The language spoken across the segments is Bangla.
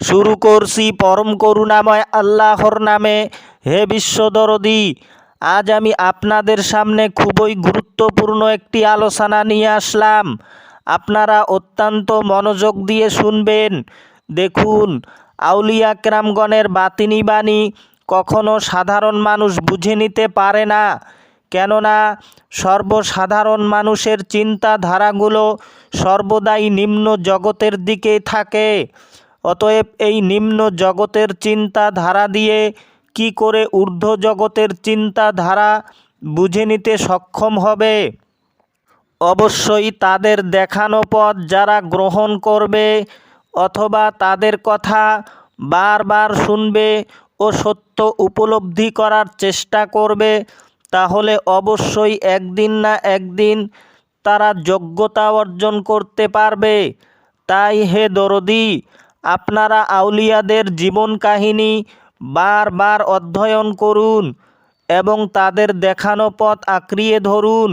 শুরু করছি পরম করুণাময় আল্লাহর নামে। হে বিশ্বদরদি আজ আমি আপনাদের সামনে খুবই গুরুত্বপূর্ণ একটি আলোচনা নিয়ে আসলাম। আপনারা অত্যন্ত মনোযোগ দিয়ে শুনবেন। দেখুন, আউলিয়া ক্রামগণের বাতিনি বাণী কখনো সাধারণ মানুষ বুঝে নিতে পারে না। কেননা, সর্বসাধারণ মানুষের চিন্তাধারাগুলো সর্বদাই নিম্ন জগতের দিকে থাকে। অতএব এই নিম্ন জগতের চিন্তাধারা দিয়ে কি করে ঊর্ধ্ব জগতের চিন্তাধারা বুঝে নিতে সক্ষম হবে? অবশ্যই তাদের দেখানো পথ যারা গ্রহণ করবে অথবা তাদের কথা বারবার শুনবে ও সত্য উপলব্ধি করার চেষ্টা করবে, তাহলে অবশ্যই একদিন না একদিন তারা যোগ্যতা অর্জন করতে পারবে। তাই হে দরদি আপনারা আউলিয়াদের জীবন কাহিনী বারবার অধ্যয়ন করুন এবং তাদের দেখানো পথ আঁকড়িয়ে ধরুন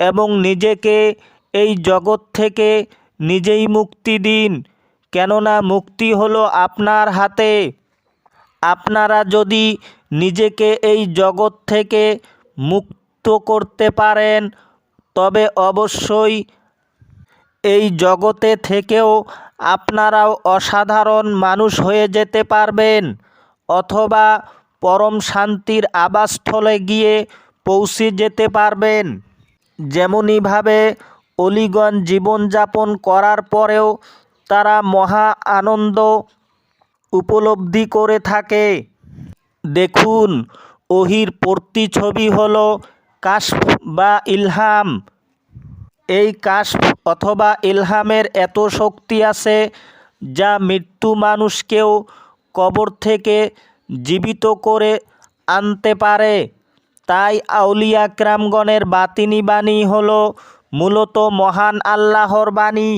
এবং নিজেকে এই জগৎ থেকে নিজেই মুক্তি দিন। কেননা মুক্তি হলো আপনার হাতে। আপনারা যদি নিজেকে এই জগৎ থেকে মুক্ত করতে পারেন, তবে অবশ্যই এই জগতে থেকেও আপনারাও অসাধারণ মানুষ হয়ে যেতে পারবেন, অথবা পরম শান্তির আবাসস্থলে গিয়ে পৌঁছে যেতে পারবেন। যেমনইভাবে অলিগণ জীবনযাপন করার পরেও তারা মহা আনন্দ উপলব্ধি করে থাকে। দেখুন ওহির প্রতিছবি হলো কাশফ বা ইলহাম। এই কাশফ অথবা ইলহামের এত শক্তি আছে যা মৃত্যু মানুষকেও কবর থেকে জীবিত করে আনতে পারে। তাই আউলিয়া ক্রামগণের বাতিনি বাণী হল মূলত মহান আল্লাহর বাণী।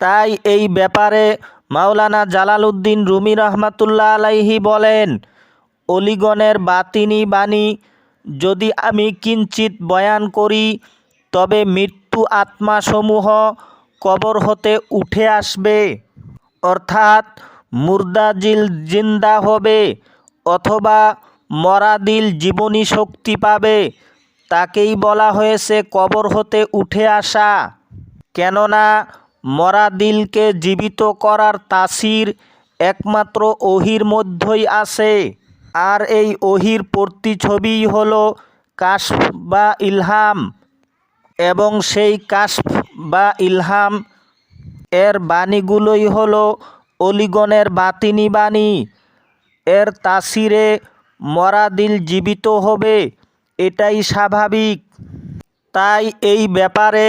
তাই এই ব্যাপারে মাওলানা জালালউদ্দিন রুমি রহমাতুল্লাহ আলাইহি বলেন, অলিগণের বাতিনি বাণী, যদি আমি কিঞ্চিত বয়ান করি, তবে মৃত্যু আত্মাসমূহ কবর হতে উঠে আসবে। অর্থাৎ মুর্দাজিল জিন্দা হবে অথবা মরাদিল জীবনী শক্তি পাবে, তাকেই বলা হয়েছে কবর হতে উঠে আসা। কেননা মরা দিলকে জীবিত করার তাসির একমাত্র ওহির মধ্যেই আছে। আর এই ওহির প্রতিছবিই হলো কাশ বা ইলহাম। এবং সেই কাশফ বা ইলহাম এর বাণীগুলোই হলো অলিগণের বাতিনি বাণী। এর তাসিরে মরা দিল জীবিত হবে, এটাই স্বাভাবিক। তাই এই ব্যাপারে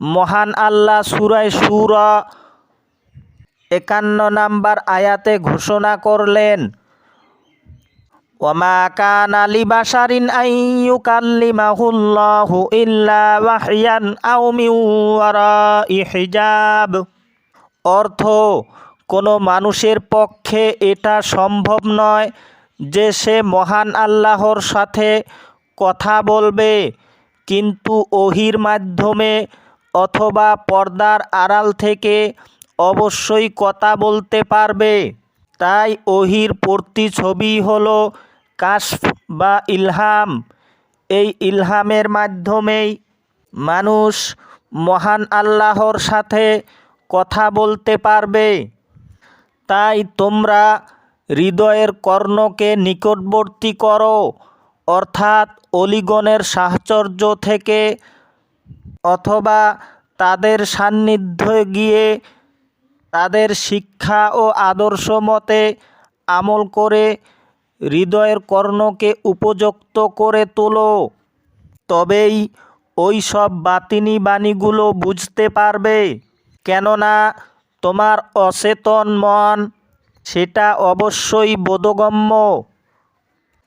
মহান আল্লাহ সুরায় সুর একান্ন নাম্বার আয়াতে ঘোষণা করলেন ওমা কান আলী বাসারিন আইয়ু কাল্লিমাহুল্লাহু ইল্লা ওয়াহয়ান আও মিন হিজাব। অর্থ, কোনো মানুষের পক্ষে এটা সম্ভব নয় যে সে মহান আল্লাহর সাথে কথা বলবে, কিন্তু ওহির মাধ্যমে অথবা পর্দার আড়াল থেকে অবশ্যই কথা বলতে পারবে। তাই ওহির প্রতিছবি হলো কাশফ বা ইলহাম। এই ইলহামের মাধ্যমেই মানুষ মহান আল্লাহর সাথে কথা বলতে পারবে। তাই তোমরা হৃদয়ের কর্ণকে নিকটবর্তী করো, অর্থাৎ অলিগণের সাহচর্য থেকে, অথবা তাদের সান্নিধ্যে গিয়ে তাদের শিক্ষা ও আদর্শ মতে আমল করে হৃদয়ের কর্ণকে উপযুক্ত করে তোলো। তবেই ওই সব বাতিনি বাণীগুলো বুঝতে পারবে। কেননা তোমার অচেতন মন, সেটা অবশ্যই বোধগম্য।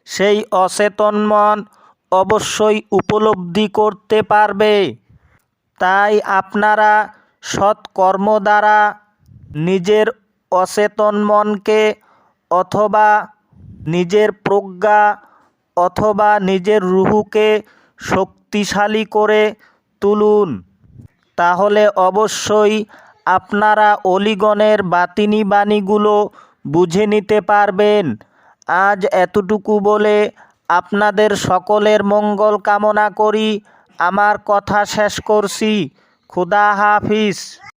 সেই অচেতন মন অবশ্যই উপলব্ধি করতে পারবে। তাই আপনারা সৎকর্ম দ্বারা নিজের অচেতন মনকে অথবা নিজের প্রজ্ঞা অথবা নিজের রুহুকে শক্তিশালী করে তুলুন। তাহলে অবশ্যই আপনারা অলিগণের বাতিনি বাণীগুলো বুঝে নিতে পারবেন। আজ এতটুকু বলে আপনাদের সকলের মঙ্গল কামনা করি। আমার কথা শেষ করছি। খুদা হাফিজ।